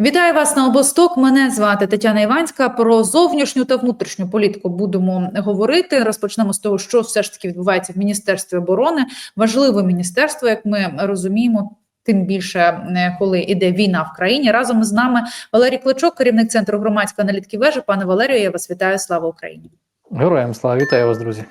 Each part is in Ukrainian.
Вітаю вас на обосток. Мене звати Тетяна Іванська. Про зовнішню та внутрішню політику будемо говорити. Розпочнемо з того, що все ж таки відбувається в міністерстві оборони. Важливе міністерство, як ми розуміємо. Тим більше е, коли іде війна в країні, разом з нами Валерій Клочок, керівник центру громадської аналітики вежі. Пане Валерію, я вас вітаю. Слава Україні! Героям слава вітаю вас, друзі.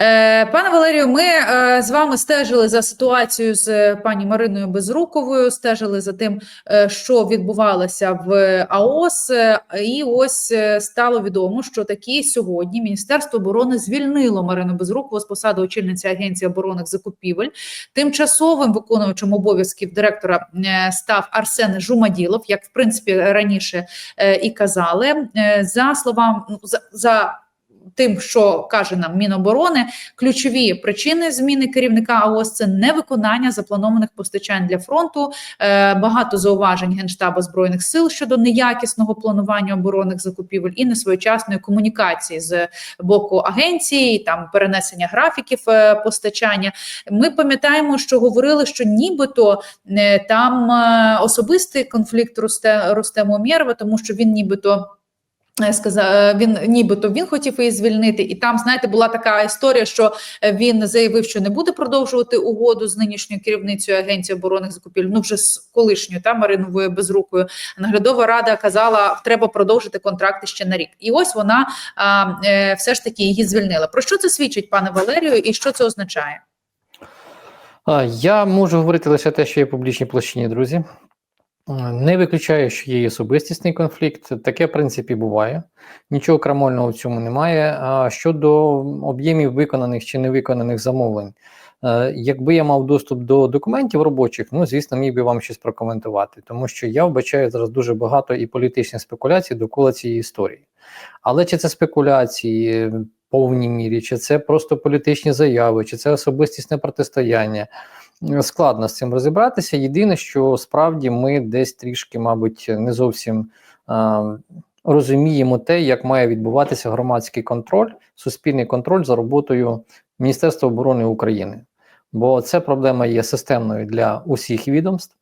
Е, Пане Валерію, ми е, з вами стежили за ситуацією з пані Мариною Безруковою, стежили за тим, е, що відбувалося в АОС, і ось стало відомо, що таки сьогодні Міністерство оборони звільнило Марину Безрукову з посади очільниці Агенції оборонних закупівель. Тимчасовим виконувачем обов'язків директора став Арсен Жумаділов, як в принципі раніше і казали. За словам ну, за тим, що каже нам Міноборони, ключові причини зміни керівника АОС це невиконання запланованих постачань для фронту. Е, багато зауважень генштабу збройних сил щодо неякісного планування оборонних закупівель і несвоєчасної комунікації з боку агенції, там перенесення графіків е, постачання. Ми пам'ятаємо, що говорили, що нібито е, там особистий конфлікт росте Рустему Умєрова, тому що він нібито. Е, Сказав він, нібито він хотів її звільнити, і там, знаєте, була така історія, що е, він заявив, що не буде продовжувати угоду з нинішньою керівницею агенції оборонних закупівель. Ну вже з колишньою та Мариновою Безрукою. Наглядова рада казала, треба продовжити контракти ще на рік. І ось вона а, е, все ж таки її звільнила. Про що це свідчить, пане Валерію, і що це означає? Я можу говорити лише те, що є в публічній площині, друзі. Не виключаю, що є особистісний конфлікт. Таке, в принципі, буває. Нічого крамольного в цьому немає. А щодо об'ємів виконаних чи невиконаних замовлень, е, якби я мав доступ до документів робочих, ну звісно, міг би вам щось прокоментувати, тому що я вбачаю зараз дуже багато і політичних спекуляцій довкола цієї історії. Але чи це спекуляції в повній мірі, чи це просто політичні заяви, чи це особистісне протистояння? Складно з цим розібратися. Єдине, що справді ми десь трішки, мабуть, не зовсім розуміємо те, як має відбуватися громадський контроль, суспільний контроль за роботою Міністерства оборони України. Бо це проблема є системною для усіх відомств.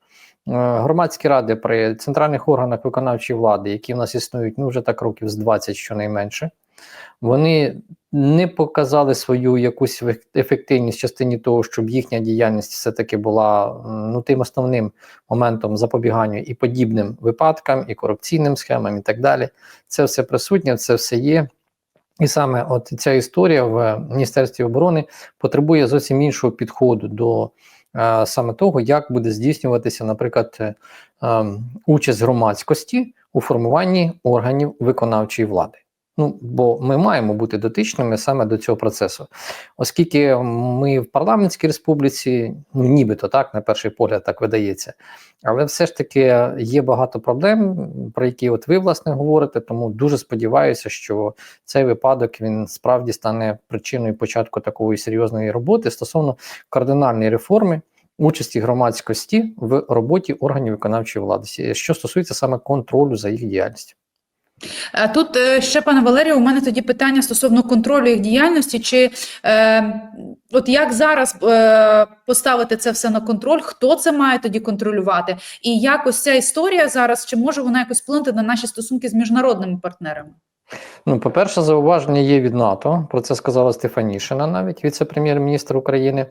Е, Громадські ради при центральних органах виконавчої влади, які в нас існують ну вже так років з 20 щонайменше, вони не показали свою якусь ефективність в частині того, щоб їхня діяльність все-таки була ну, тим основним моментом запобіганню і подібним випадкам, і корупційним схемам, і так далі. Це все присутнє, це все є. І саме от ця історія в Міністерстві оборони потребує зовсім іншого підходу до е, саме того, як буде здійснюватися, наприклад, е, е, участь громадськості у формуванні органів виконавчої влади. Ну, бо ми маємо бути дотичними саме до цього процесу, оскільки ми в парламентській республіці, ну нібито так, на перший погляд, так видається, але все ж таки є багато проблем, про які от ви власне говорите. Тому дуже сподіваюся, що цей випадок він справді стане причиною початку такої серйозної роботи стосовно кардинальної реформи. Участі громадськості в роботі органів виконавчої влади, що стосується саме контролю за їх діяльністю. А Тут е, ще, пане Валерію, у мене тоді питання стосовно контролю їх діяльності. Чи е, от як зараз е, поставити це все на контроль? Хто це має тоді контролювати? І як ось ця історія зараз, чи може вона якось вплинути на наші стосунки з міжнародними партнерами? Ну, по-перше, зауваження є від НАТО. Про це сказала Стефанішина, навіть віце-прем'єр-міністр України.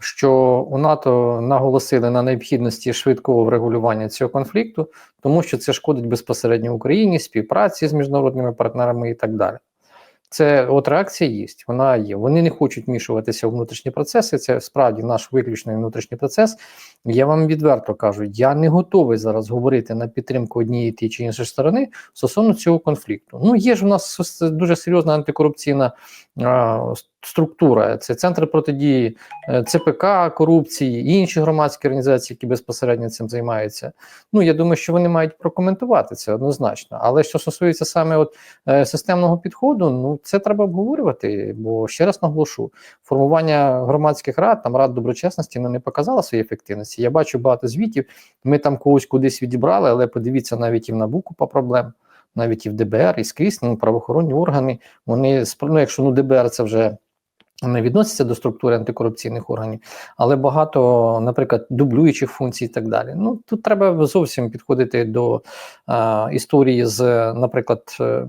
Що у НАТО наголосили на необхідності швидкого врегулювання цього конфлікту, тому що це шкодить безпосередньо Україні, співпраці з міжнародними партнерами і так далі. Це от реакція є, вона є. Вони не хочуть мішуватися у внутрішні процеси. Це справді наш виключний внутрішній процес. Я вам відверто кажу, я не готовий зараз говорити на підтримку однієї ті чи іншої сторони стосовно цього конфлікту. Ну є ж у нас дуже серйозна антикорупційна а, структура. Це центр протидії е, ЦПК корупції, і інші громадські організації, які безпосередньо цим займаються. Ну я думаю, що вони мають прокоментувати це однозначно. Але що стосується саме от е, системного підходу, ну це треба обговорювати. Бо ще раз наголошу, формування громадських рад, там рад доброчесності, ну не показала своєї ефективності. Я бачу багато звітів. Ми там когось кудись відібрали, але подивіться навіть і в НАБУ купа проблем. Навіть і в ДБР, і скрізь ну, правоохоронні органи. Вони ну, якщо ну ДБР це вже не відносяться до структури антикорупційних органів, але багато, наприклад, дублюючих функцій і так далі. Ну тут треба зовсім підходити до е, історії з, наприклад, е,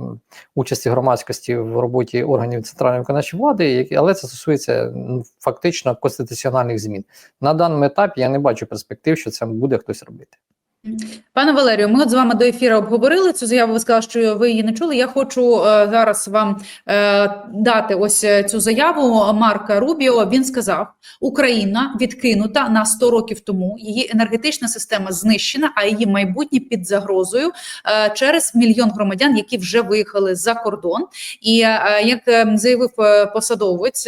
участі громадськості в роботі органів центральної виконавчої влади, які, але це стосується ну, фактично конституціональних змін. На даному етапі я не бачу перспектив, що це буде хтось робити. Пане Валерію, ми от з вами до ефіру обговорили цю заяву. Ви сказали, що ви її не чули. Я хочу е, зараз вам е, дати ось е, цю заяву Марка Рубіо. Він сказав: Україна відкинута на 100 років тому. Її енергетична система знищена, а її майбутнє під загрозою е, через мільйон громадян, які вже виїхали за кордон. І е, як е, заявив е, посадовець.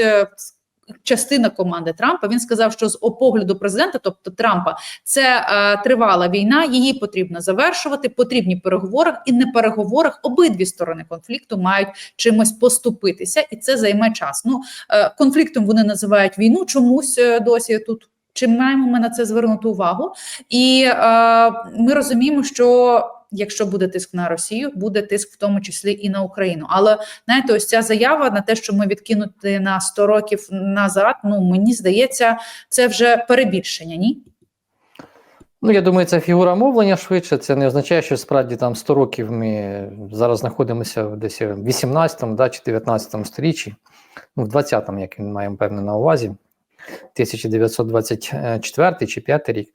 Частина команди Трампа він сказав, що з погляду президента, тобто Трампа, це е, тривала війна, її потрібно завершувати. Потрібні переговори, і на переговорах обидві сторони конфлікту мають чимось поступитися, і це займе час. Ну е, конфліктом вони називають війну чомусь е, досі тут. Чи маємо ми на це звернути увагу? І е, ми розуміємо, що якщо буде тиск на Росію, буде тиск в тому числі і на Україну. Але знаєте, ось ця заява на те, що ми відкинути на 100 років назад. Ну мені здається, це вже перебільшення. Ні. Ну, я думаю, це фігура мовлення швидше. Це не означає, що справді там 100 років ми зараз знаходимося десь в 18 да, чи 19 сторіччі, ну, в 20-му, як він має певне на увазі, 1924 чи 5 рік.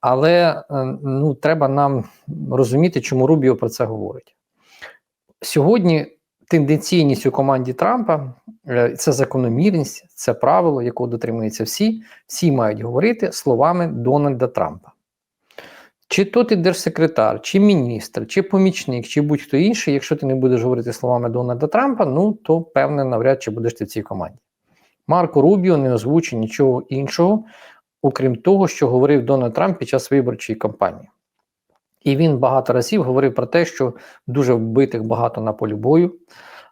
Але е, ну, треба нам розуміти, чому Рубіо про це говорить. Сьогодні тенденційність у команді Трампа е, це закономірність, це правило, якого дотримуються всі. Всі мають говорити словами Дональда Трампа. Чи то ти держсекретар, чи міністр, чи помічник, чи будь-хто інший, якщо ти не будеш говорити словами Дональда Трампа, ну то певне навряд чи будеш ти в цій команді. Марко Рубіо не озвучив нічого іншого, окрім того, що говорив Дональд Трамп під час виборчої кампанії. І він багато разів говорив про те, що дуже вбитих багато на полі бою.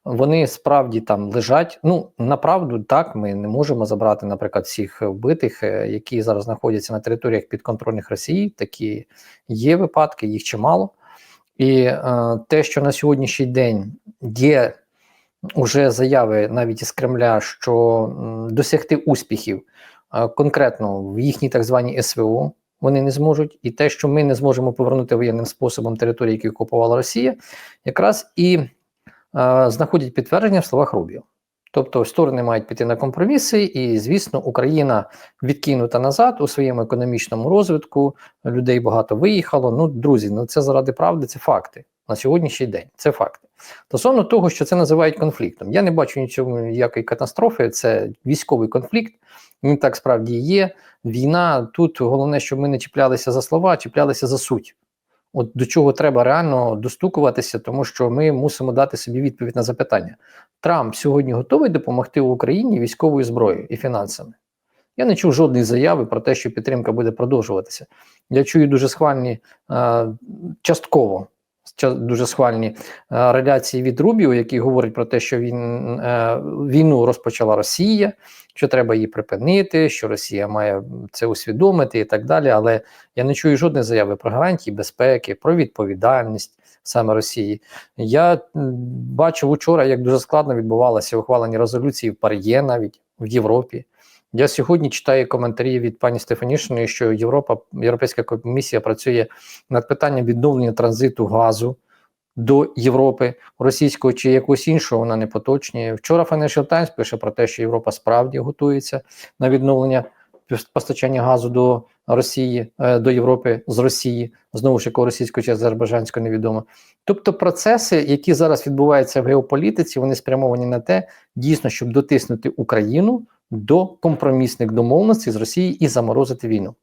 Вони справді там лежать. Ну, направду, так, ми не можемо забрати, наприклад, всіх вбитих, е, які зараз знаходяться на територіях підконтрольних Росії. Такі є випадки, їх чимало. І е, те, що на сьогоднішній день є уже заяви навіть із Кремля, що досягти успіхів конкретно в їхній так званій СВО вони не зможуть, і те, що ми не зможемо повернути воєнним способом території, які окупувала Росія, якраз і е, знаходять підтвердження в словах Рубіо. Тобто сторони мають піти на компроміси, і звісно, Україна відкинута назад у своєму економічному розвитку. Людей багато виїхало. Ну, друзі, ну це заради правди, це факти на сьогоднішній день. Це факти. Стосовно того, що це називають конфліктом, я не бачу нічого ніякої катастрофи. Це військовий конфлікт. Він так справді є. Війна тут головне, щоб ми не чіплялися за слова, а чіплялися за суть. От до чого треба реально достукуватися, тому що ми мусимо дати собі відповідь на запитання. Трамп сьогодні готовий допомогти Україні військовою зброєю і фінансами. Я не чув жодної заяви про те, що підтримка буде продовжуватися. Я чую дуже схвальні е, частково ча- дуже схвальні е, реляції від Рубіо, які говорять про те, що він е, війну розпочала Росія, що треба її припинити, що Росія має це усвідомити і так далі. Але я не чую жодної заяви про гарантії безпеки, про відповідальність саме Росії. Я бачив учора, як дуже складно відбувалося ухвалення резолюції в Пар'є навіть в Європі. Я сьогодні читаю коментарі від пані Стефанішиної, що Європа, Європейська комісія працює над питанням відновлення транзиту газу до Європи, російського чи якогось іншого, вона не поточнює. Вчора Financial Times пише про те, що Європа справді готується на відновлення постачання газу до Росії, е, до Європи з Росії, знову ж якого російського чи азербайджанського невідомо. Тобто процеси, які зараз відбуваються в геополітиці, вони спрямовані на те, дійсно, щоб дотиснути Україну до компромісних домовленостей з Росією і заморозити війну.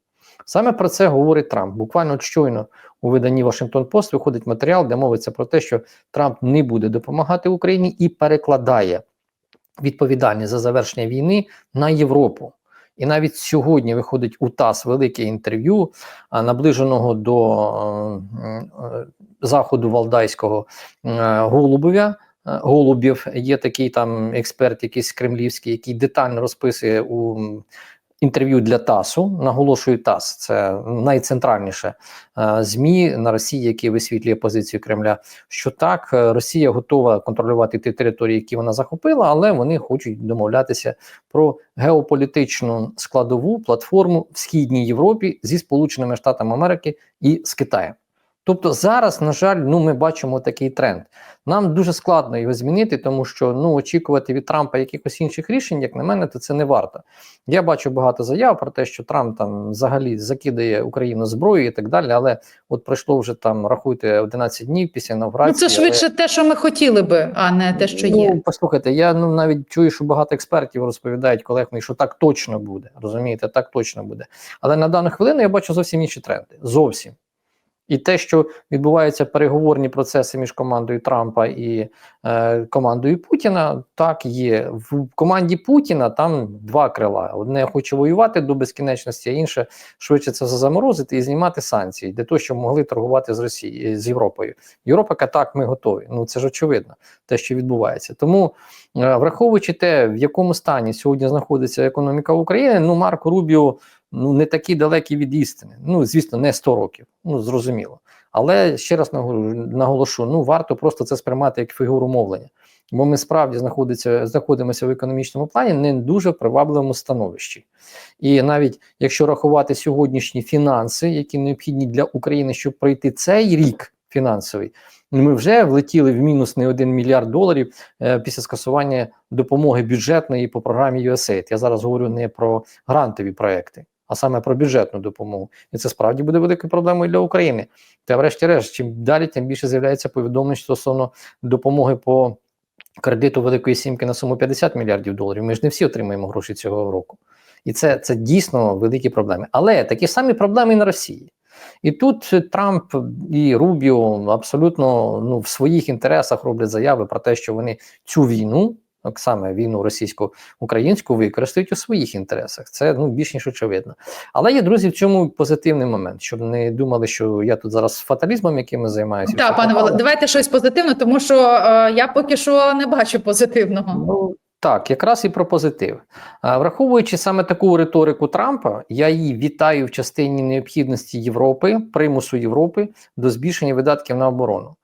Саме про це говорить Трамп. Буквально щойно у виданні Washington Post виходить матеріал, де мовиться про те, що Трамп не буде допомагати Україні і перекладає відповідальність за завершення війни на Європу. І навіть сьогодні виходить у ТАСС велике інтерв'ю наближеного до е, е, заходу Валдайського е, Голубовя. Голубів є такий там експерт, якийсь кремлівський, який детально розписує у інтерв'ю для ТАСу. Наголошую ТАС, це найцентральніше е, ЗМІ на Росії, яке висвітлює позицію Кремля. Що так, е, Росія готова контролювати ті території, які вона захопила, але вони хочуть домовлятися про геополітичну складову платформу в східній Європі зі Сполученими Штатами Америки і з Китаєм. Тобто зараз, на жаль, ну ми бачимо такий тренд. Нам дуже складно його змінити, тому що ну очікувати від Трампа якихось інших рішень, як на мене, то це не варто. Я бачу багато заяв про те, що Трамп там взагалі закидає Україну зброєю і так далі. Але от пройшло вже там, рахуйте, 11 днів після Ну, це швидше те, що ми хотіли би, а не те, що є. Ну, послухайте, я ну навіть чую, що багато експертів розповідають колег мені, що так точно буде. Розумієте, так точно буде. Але на дану хвилину я бачу зовсім інші тренди. Зовсім. І те, що відбуваються переговорні процеси між командою Трампа і е, командою Путіна, так є. В команді Путіна там два крила: одне хоче воювати до безкінечності, а інше швидше це заморозити і знімати санкції для того, щоб могли торгувати з Росією з Європою. Європа каже, так, ми готові. Ну це ж очевидно, те, що відбувається. Тому, е, враховуючи те, в якому стані сьогодні знаходиться економіка України, ну Марко Рубіо ну не такі далекі від істини. Ну звісно, не 100 років. Ну зрозуміло. Але ще раз наголо- наголошу: ну варто просто це сприймати як фігуру мовлення. Бо ми справді знаходиться, знаходимося в економічному плані не дуже привабливому становищі. І навіть якщо рахувати сьогоднішні фінанси, які необхідні для України, щоб пройти цей рік фінансовий, ми вже влетіли в мінус не 1 мільярд доларів е, після скасування допомоги бюджетної по програмі USAID. Я зараз говорю не про грантові проекти, а саме про бюджетну допомогу. І це справді буде великою проблемою для України. Та, врешті-решт, чим далі, тим більше з'являється повідомлень стосовно допомоги по кредиту Великої Сімки на суму 50 мільярдів доларів. Ми ж не всі отримаємо гроші цього року. І це, це дійсно великі проблеми. Але такі самі проблеми і на Росії. І тут Трамп і Рубіо абсолютно ну, в своїх інтересах роблять заяви про те, що вони цю війну, так саме війну російсько-українську, використають у своїх інтересах. Це ну більш ніж очевидно. Але є друзі в цьому позитивний момент, щоб не думали, що я тут зараз фаталізмом, яким займаюся. Так, пане. Вале, давайте щось позитивне, тому що е, я поки що не бачу позитивного. Ну, так, якраз і про позитив. Враховуючи саме таку риторику Трампа, я її вітаю в частині необхідності Європи, примусу Європи до збільшення видатків на оборону.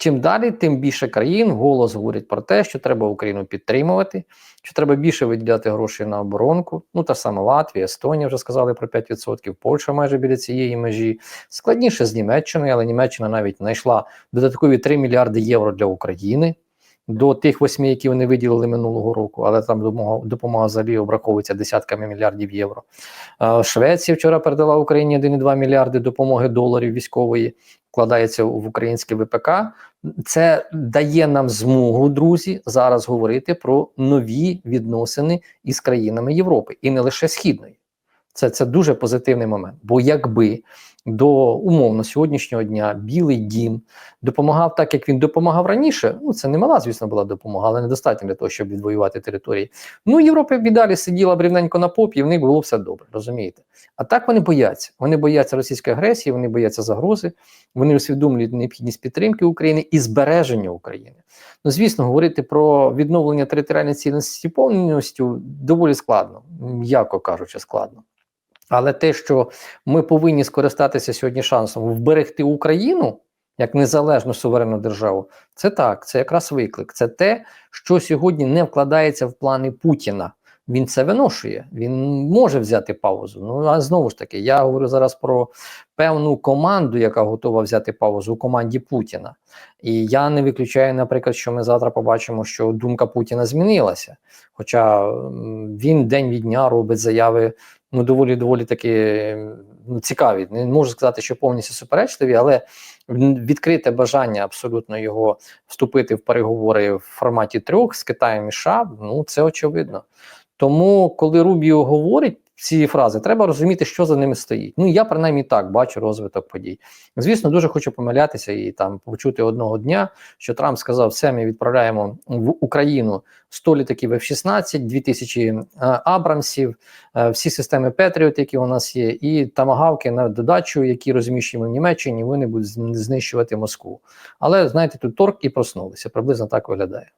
Чим далі, тим більше країн голос говорять про те, що треба Україну підтримувати, що треба більше виділяти гроші на оборонку. Ну та сама Латвія, Естонія вже сказали про 5%, Польща майже біля цієї межі. Складніше з Німеччиною, але Німеччина навіть знайшла додаткові 3 мільярди євро для України до тих восьми, які вони виділили минулого року, але там допомога, допомога взагалі обраховується десятками мільярдів євро. Швеція вчора передала Україні 1,2 мільярди допомоги доларів військової, вкладається в українське ВПК. Це дає нам змогу, друзі, зараз говорити про нові відносини із країнами Європи і не лише східної. Це, це дуже позитивний момент. Бо якби до умовно сьогоднішнього дня Білий Дім допомагав так, як він допомагав раніше. Ну це не мала, звісно, була допомога, але недостатньо для того, щоб відвоювати території. Ну Європа б і далі сиділа б рівненько на попі, і в них було все добре, розумієте? А так вони бояться. Вони бояться російської агресії, вони бояться загрози, вони усвідомлюють необхідність підтримки України і збереження України. Ну, звісно, говорити про відновлення територіальної цілісності повністю доволі складно, м'яко кажучи, складно. Але те, що ми повинні скористатися сьогодні шансом вберегти Україну як незалежну суверенну державу, це так, це якраз виклик. Це те, що сьогодні не вкладається в плани Путіна. Він це виношує, він може взяти паузу. Ну а знову ж таки, я говорю зараз про певну команду, яка готова взяти паузу у команді Путіна. І я не виключаю, наприклад, що ми завтра побачимо, що думка Путіна змінилася. Хоча він день від дня робить заяви ну доволі доволі таки ну, цікаві. Не можу сказати, що повністю суперечливі, але відкрите бажання абсолютно його вступити в переговори в форматі трьох з Китаєм і США, ну це очевидно. Тому, коли Рубіо говорить ці фрази, треба розуміти, що за ними стоїть. Ну я принаймні так бачу розвиток подій. Звісно, дуже хочу помилятися і там почути одного дня, що Трамп сказав: все, ми відправляємо в Україну 100 літаків F-16, 2000 е, Абрамсів, е, всі системи Петріот, які у нас є, і тамагавки на додачу, які розміщуємо в Німеччині, вони будуть знищувати Москву. Але знаєте, тут торг і проснулися. Приблизно так виглядає.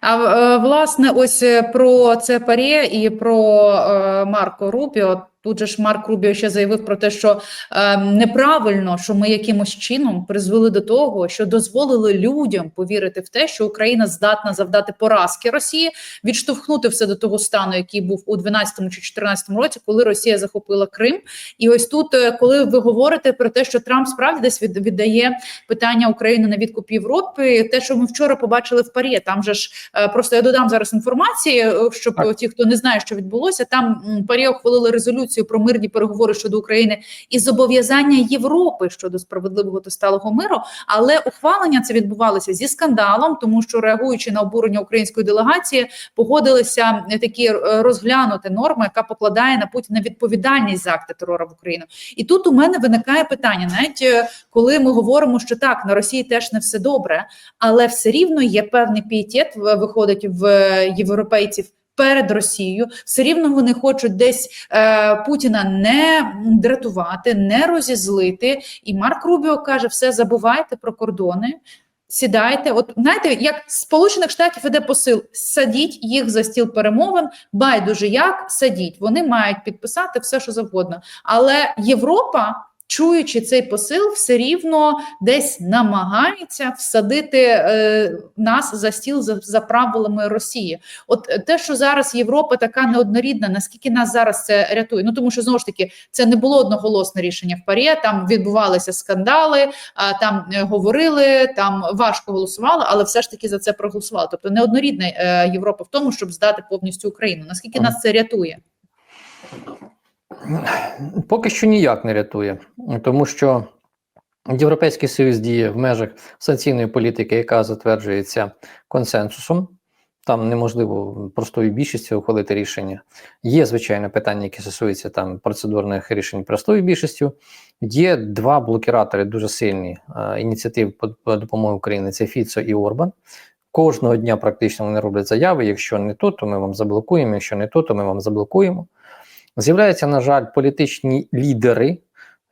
А е, власне, ось е, про це парі і про е, Марко Рубіо. Тут же ж Марк Рубіо ще заявив про те, що е, неправильно, що ми якимось чином призвели до того, що дозволили людям повірити в те, що Україна здатна завдати поразки Росії, відштовхнути все до того стану, який був у 12 чи 14 році, коли Росія захопила Крим. І ось тут, е, коли ви говорите про те, що Трамп справді десь від, віддає питання України на відкуп Європи, те, що ми вчора побачили в парі, там же ж е, просто я додам зараз інформації, е, щоб Так. ті, хто не знає, що відбулося, там парі ухвалили резолюцію про мирні переговори щодо України і зобов'язання Європи щодо справедливого та сталого миру. Але ухвалення це відбувалося зі скандалом, тому що реагуючи на обурення української делегації, погодилися е, такі е, розглянути норму, яка покладає на Путіна відповідальність за акти терору в Україну. І тут у мене виникає питання, навіть е, коли ми говоримо, що так на Росії теж не все добре, але все рівно є певний пієтет, виходить в європейців. Перед Росією все рівно вони хочуть десь е, Путіна не дратувати, не розізлити. І Марк Рубіо каже: все забувайте про кордони. Сідайте, от знаєте, як Сполучених Штатів іде посил, садіть їх за стіл перемовин, байдуже як садіть. Вони мають підписати все, що завгодно. Але Європа, чуючи цей посил, все рівно десь намагається всадити е, нас за стіл за, за правилами Росії. От е, те, що зараз Європа така неоднорідна, наскільки нас зараз це рятує? Ну тому що знову ж таки це не було одноголосне рішення в парі. Там відбувалися скандали, а там е, говорили, там важко голосували, але все ж таки за це проголосували. Тобто неоднорідна е, Європа в тому, щоб здати повністю Україну. Наскільки нас це рятує? Поки що ніяк не рятує, тому що Європейський Союз діє в межах санкційної політики, яка затверджується консенсусом. Там неможливо простою більшістю ухвалити рішення. Є, звичайно, питання, які стосуються там процедурних рішень простою більшістю. Є два блокіратори дуже сильні е, ініціатив по, по допомоги Україні: це Фіцо і Орбан. Кожного дня практично вони роблять заяви. Якщо не то, то ми вам заблокуємо. Якщо не то, то ми вам заблокуємо. З'являються, на жаль, політичні лідери,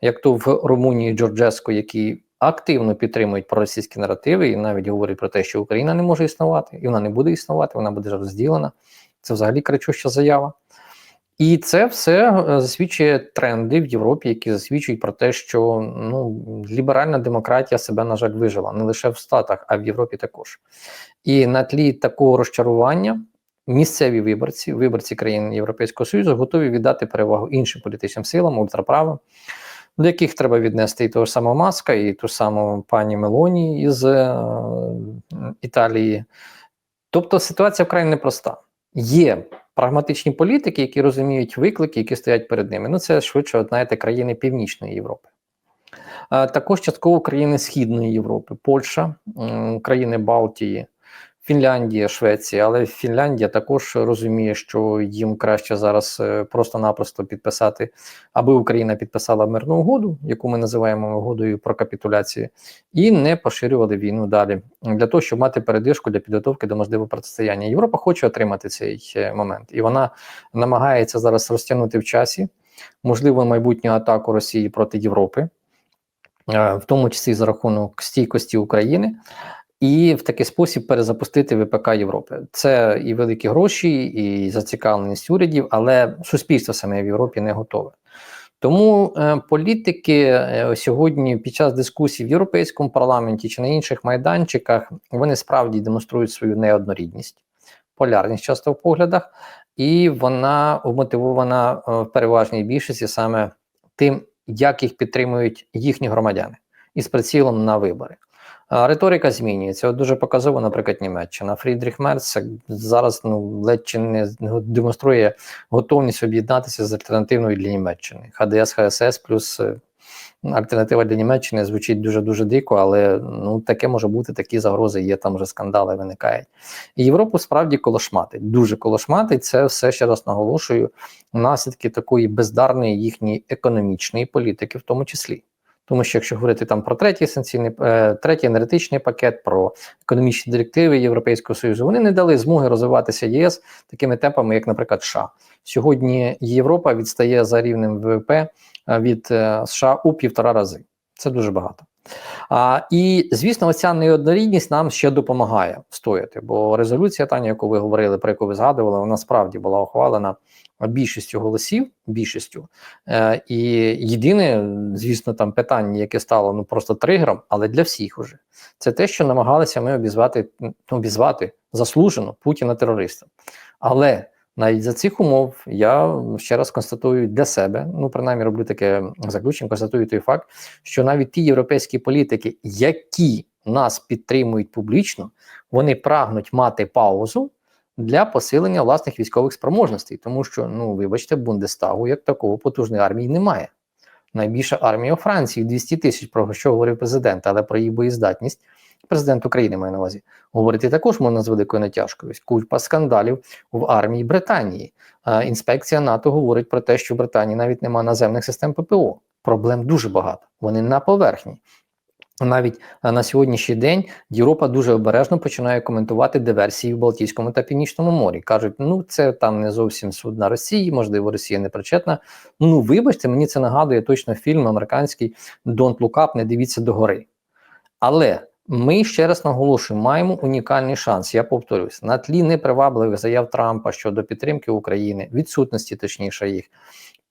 як то в Румунії Джорджеско, які активно підтримують проросійські наративи і навіть говорять про те, що Україна не може існувати, і вона не буде існувати, вона буде розділена. Це взагалі кричуща заява. І це все е, засвідчує тренди в Європі, які засвідчують про те, що ну, ліберальна демократія себе, на жаль, вижила не лише в Штатах, а в Європі також. І на тлі такого розчарування місцеві виборці, виборці країн Європейського Союзу, готові віддати перевагу іншим політичним силам, ультраправим, до яких треба віднести і того ж самого Маска, і ту саму пані Мелоні із е, Італії. Тобто ситуація вкрай непроста. Є прагматичні політики, які розуміють виклики, які стоять перед ними. Ну, це швидше, знаєте, країни Північної Європи. А, також частково країни Східної Європи, Польща, країни Балтії, Фінляндія, Швеція, але Фінляндія також розуміє, що їм краще зараз е, просто-напросто підписати, аби Україна підписала мирну угоду, яку ми називаємо угодою про капітуляцію, і не поширювали війну далі. Для того, щоб мати передишку для підготовки до можливого протистояння. Європа хоче отримати цей е, момент, і вона намагається зараз розтягнути в часі можливу майбутню атаку Росії проти Європи, е, в тому числі за рахунок стійкості України і в такий спосіб перезапустити ВПК Європи. Це і великі гроші, і зацікавленість урядів, але суспільство саме в Європі не готове. Тому е, політики е, сьогодні під час дискусій в європейському парламенті чи на інших майданчиках вони справді демонструють свою неоднорідність, полярність часто в поглядах, і вона вмотивована е, в переважній більшості саме тим, як їх підтримують їхні громадяни, із прицілом на вибори. Риторика змінюється. От дуже показово, наприклад, Німеччина. Фрідріх Мерц зараз ну ледь чи не демонструє готовність об'єднатися з альтернативною для Німеччини. ХДС, ХСС плюс е, альтернатива для Німеччини звучить дуже дуже дико, але ну таке може бути, такі загрози є. Там вже скандали виникають. І Європу справді колошматить, дуже колошматить. Це все ще раз наголошую. Наслідки такої бездарної їхньої економічної політики, в тому числі. Тому що якщо говорити там про третій санкційний, е, третій енергетичний пакет, про економічні директиви Європейського Союзу, вони не дали змоги розвиватися ЄС такими темпами, як, наприклад, США. Сьогодні Європа відстає за рівнем ВВП е, від е, США у півтора рази. Це дуже багато. А, і звісно, оця неоднорідність нам ще допомагає стояти. Бо резолюція, Таня, яку ви говорили, про яку ви згадували, вона справді була ухвалена більшістю голосів, більшістю. Е, і єдине, звісно, там питання, яке стало ну просто тригером, але для всіх уже це те, що намагалися ми обізвати, ну, обізвати заслужено Путіна терористом. Але навіть за цих умов я ще раз констатую для себе, ну принаймні роблю таке заключення, констатую той факт, що навіть ті європейські політики, які нас підтримують публічно, вони прагнуть мати паузу для посилення власних військових спроможностей, тому що, ну вибачте, Бундестагу як такого потужної армії немає. Найбільша армія у Франції 200 тисяч, про що говорив президент, але про її боєздатність. Президент України має на увазі говорити також можна з великою натяжкою. Купа скандалів в армії Британії. Інспекція НАТО говорить про те, що в Британії навіть немає наземних систем ППО. Проблем дуже багато. Вони на поверхні. Навіть на сьогоднішній день Європа дуже обережно починає коментувати диверсії в Балтійському та Північному морі. кажуть, ну це там не зовсім судна Росії, можливо, Росія не причетна. Ну вибачте, мені це нагадує точно фільм американський Don't Look Up, не дивіться догори. Але ми ще раз наголошуємо, маємо унікальний шанс. Я повторюсь, на тлі непривабливих заяв Трампа щодо підтримки України, відсутності, точніше, їх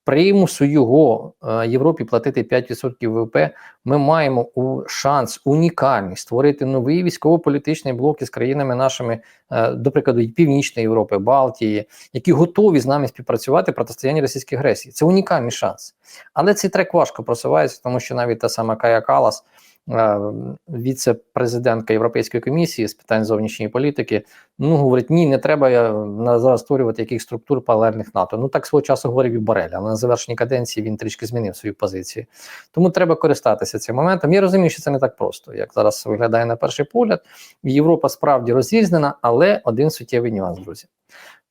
примусу його е, Європі платити 5% ВВП. Ми маємо шанс унікальний створити новий військово-політичний блок із країнами нашими, е, до прикладу, Північної Європи, Балтії, які готові з нами співпрацювати протистоянні російській агресії. Це унікальний шанс. Але цей трек важко просувається, тому що навіть та сама Кая Калас віце-президентка Європейської комісії з питань зовнішньої політики, ну говорить: ні, не треба на зараз створювати яких структур паралельних НАТО. Ну так свого часу говорив і Борель, але на завершенні каденції він трішки змінив свою позицію. Тому треба користатися цим моментом. Я розумію, що це не так просто, як зараз виглядає на перший погляд. Європа справді розрізнена, але один суттєвий нюанс, друзі.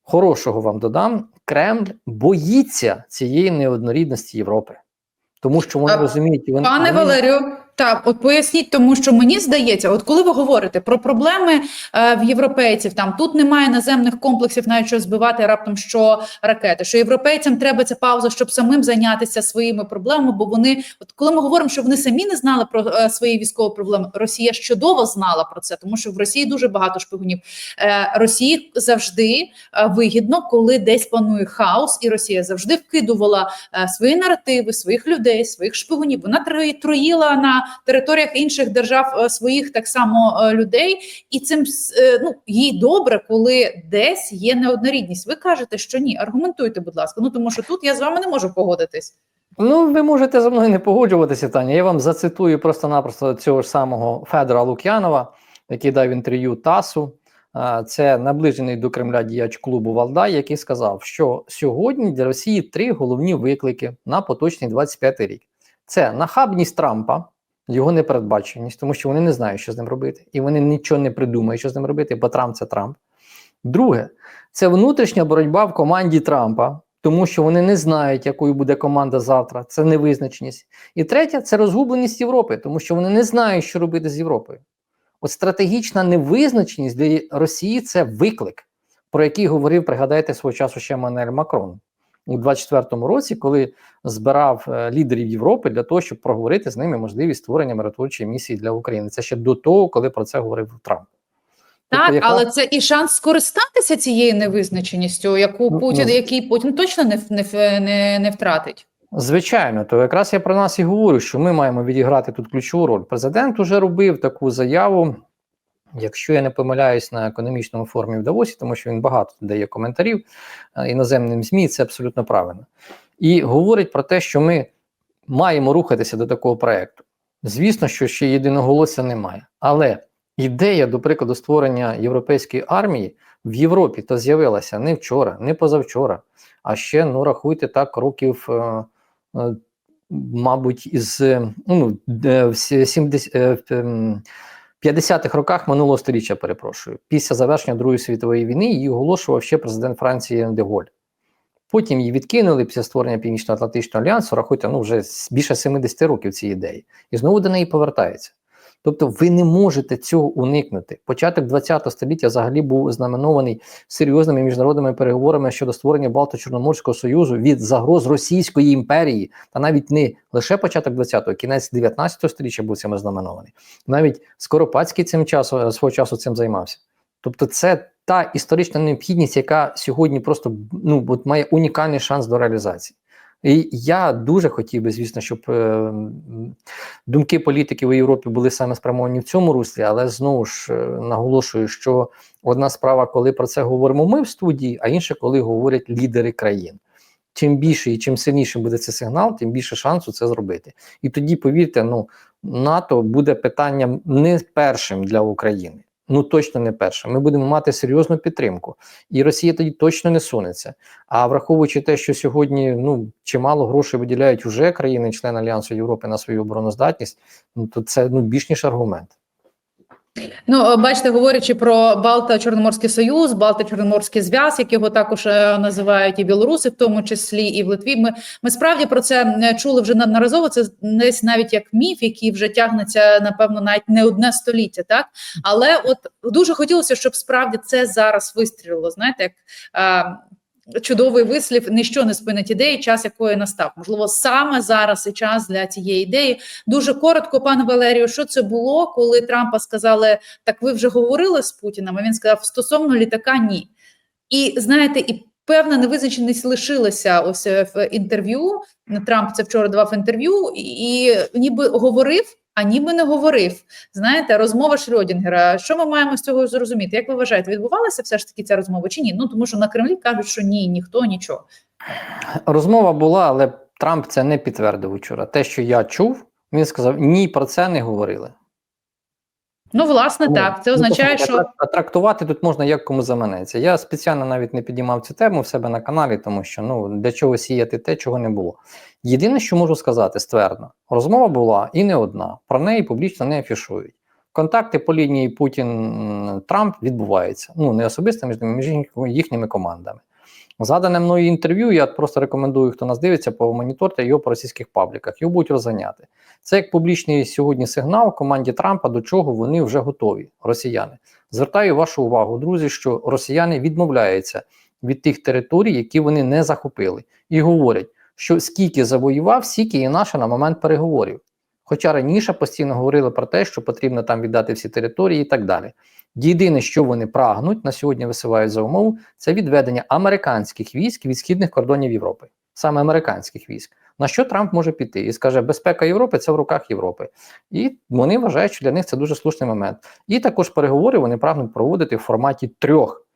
Хорошого вам додам: Кремль боїться цієї неоднорідності Європи, тому що вони А, розуміють, вони Пане вони- Валерію, так, от поясніть, тому що мені здається, от коли ви говорите про проблеми е, в європейців, там тут немає наземних комплексів, навіть що збивати раптом що ракети, що європейцям треба ця пауза, щоб самим зайнятися своїми проблемами, бо вони, от коли ми говоримо, що вони самі не знали про е, свої військові проблеми, Росія чудово знала про це, тому що в Росії дуже багато шпигунів. Е, Росії завжди е, вигідно, коли десь панує хаос, і Росія завжди вкидувала е, свої наративи, своїх людей, своїх шпигунів. Вона троїла на територіях інших держав е, своїх так само е, людей, і цим е, ну їй добре, коли десь є неоднорідність. Ви кажете, що ні. Аргументуйте, будь ласка. Ну тому що тут я з вами не можу погодитись. Ну, ви можете зі мною не погоджуватися, Таня. Я вам зацитую просто-напросто цього ж самого Федора Лук'янова, який дав інтерв'ю ТАСу. Це наближений до Кремля діяч клубу Валдай, який сказав, що сьогодні для Росії три головні виклики на поточний 25 рік: це нахабність Трампа, його непередбаченість, тому що вони не знають, що з ним робити, і вони нічого не придумають, що з ним робити, бо Трамп це Трамп. Друге, це внутрішня боротьба в команді Трампа, тому що вони не знають, якою буде команда завтра. Це невизначеність. І третє це розгубленість Європи, тому що вони не знають, що робити з Європою. От стратегічна невизначеність для Росії це виклик, про який говорив, пригадайте свого часу ще Мануель Макрон у 24-му році, коли збирав е, лідерів Європи для того, щоб проговорити з ними можливість створення миротворчої місії для України. Це ще до того, коли про це говорив Трамп. Тобто, Так, яка- але це і шанс скористатися цією невизначеністю, яку Ну, Путін, ну, який Путін точно не, не, не, не втратить. Звичайно, то якраз я про нас і говорю, що ми маємо відіграти тут ключову роль. Президент уже робив таку заяву, якщо я не помиляюсь на економічному форумі в Давосі, тому що він багато дає коментарів е, іноземним ЗМІ, це абсолютно правильно. І говорить про те, що ми маємо рухатися до такого проекту. Звісно, що ще єдиноголосся немає. Але ідея, до прикладу, створення європейської армії в Європі то з'явилася не вчора, не позавчора, а ще, ну, рахуйте так, років. е, е, Мабуть, із ну, де в сі- 70, е, в, ем, 50-х роках минулого століття, перепрошую, після завершення Другої світової війни її оголошував ще президент Франції Деголь. Потім її відкинули після створення Північно-Атлантичного альянсу, рахуйте, ну вже більше 70 років цієї ідеї. І знову до неї повертаються. Тобто ви не можете цього уникнути. Початок ХХ століття взагалі був знаменований серйозними міжнародними переговорами щодо створення Балто-Чорноморського союзу від загроз Російської імперії, та навіть не лише початок 20-го, кінець 19 століття був цим знаменований. Навіть Скоропадський цим часу свого часу цим займався. Тобто, це та історична необхідність, яка сьогодні просто ну от має унікальний шанс до реалізації. І я дуже хотів би, звісно, щоб е, думки політиків у Європі були саме спрямовані в цьому руслі, але знову ж е, наголошую, що одна справа, коли про це говоримо ми в студії, а інша, коли говорять лідери країн. Чим більше і чим сильнішим буде цей сигнал, тим більше шансу це зробити. І тоді, повірте, ну НАТО буде питанням не першим для України. Ну точно не перша. Ми будемо мати серйозну підтримку, і Росія тоді точно не сунеться. А враховуючи те, що сьогодні ну чимало грошей виділяють уже країни-члени Альянсу Європи на свою обороноздатність, ну то це ну більш ніж аргумент. Ну, е, бачите, говорячи про Балто-Чорноморський союз, Балто-Чорноморський зв'яз, як його також е, називають і білоруси, в тому числі і в Литві. Ми, ми справді про це е, чули вже неодноразово. Це десь навіть як міф, який вже тягнеться, напевно, навіть не одне століття, так але от дуже хотілося, щоб справді це зараз вистрілило. Знаєте, як чудовий вислів, ніщо не спинить ідеї, час якої настав. Можливо, саме зараз і час для цієї ідеї. Дуже коротко, пане Валерію, що це було, коли Трампа сказали, так ви вже говорили з Путіним, а він сказав, стосовно літака ні. І знаєте, і певна невизначеність лишилася ось в інтерв'ю. Трамп це вчора давав інтерв'ю, і ніби говорив, а ніби не говорив. Знаєте, розмова Шрьодінгера. Що ми маємо з цього зрозуміти? Як ви вважаєте, відбувалася все ж таки ця розмова чи ні? Ну тому що на Кремлі кажуть, що ні, ніхто нічого. Розмова була, але Трамп це не підтвердив вчора. Те, що я чув, він сказав: ні, про це не говорили. Ну, власне, Ну, так. Це ну, означає, тобто, що а трактувати тут можна як кому заманеться. Я спеціально навіть не підіймав цю тему в себе на каналі, тому що ну для чого сіяти те, чого не було. Єдине, що можу сказати ствердно, розмова була і не одна. Про неї публічно не афішують. Контакти по лінії Путін-Трамп відбуваються. Ну не особисто між їхніми командами. Задане мною інтерв'ю, я просто рекомендую, хто нас дивиться, помоніторте його по російських пабліках. Його будуть розганяти. Це як публічний сьогодні сигнал команді Трампа, до чого вони вже готові, росіяни. Звертаю вашу увагу, друзі, що росіяни відмовляються від тих територій, які вони не захопили, і говорять, що скільки завоював, стільки і наше на момент переговорів. Хоча раніше постійно говорили про те, що потрібно там віддати всі території і так далі. Єдине, що вони прагнуть на сьогодні висувають за умову, це відведення американських військ від східних кордонів Європи, саме американських військ. На що Трамп може піти і скаже, безпека Європи це в руках Європи. І вони вважають, що для них це дуже слушний момент. І також переговори вони прагнуть проводити в форматі трьох: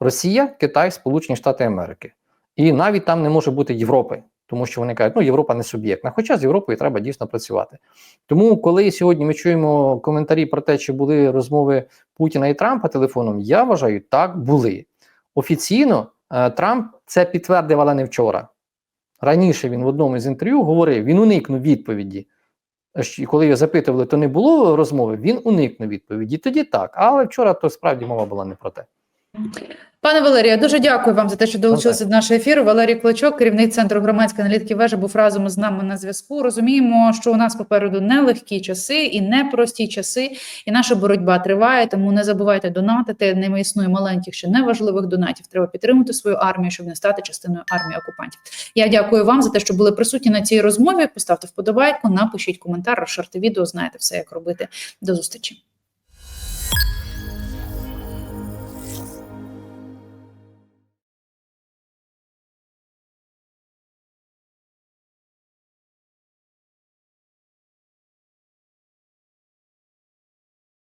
Росія, Китай, Сполучені Штати Америки. І навіть там не може бути Європи, тому що вони кажуть, ну Європа не суб'єктна. Хоча з Європою треба дійсно працювати. Тому, коли сьогодні ми чуємо коментарі про те, чи були розмови Путіна і Трампа телефоном, я вважаю, так були. Офіційно е, Трамп це підтвердив, але не вчора. Раніше він в одному з інтерв'ю говорив, він уникнув відповіді. Коли його запитували, то не було розмови, він уникнув відповіді. Тоді так. Але вчора то справді мова була не про те. Пане Валерію, дуже дякую вам за те, що долучилися до нашого ефіру. Валерій Клочок, керівник центру громадської аналітики вежа, був разом з нами на зв'язку. Розуміємо, що у нас попереду нелегкі часи і непрості часи, і наша боротьба триває. Тому не забувайте донатити. Не існує маленьких чи неважливих донатів. Треба підтримати свою армію, щоб не стати частиною армії окупантів. Я дякую вам за те, що були присутні на цій розмові. Поставте вподобайку, напишіть коментар, розширте відео. Знаєте все, як робити. До зустрічі.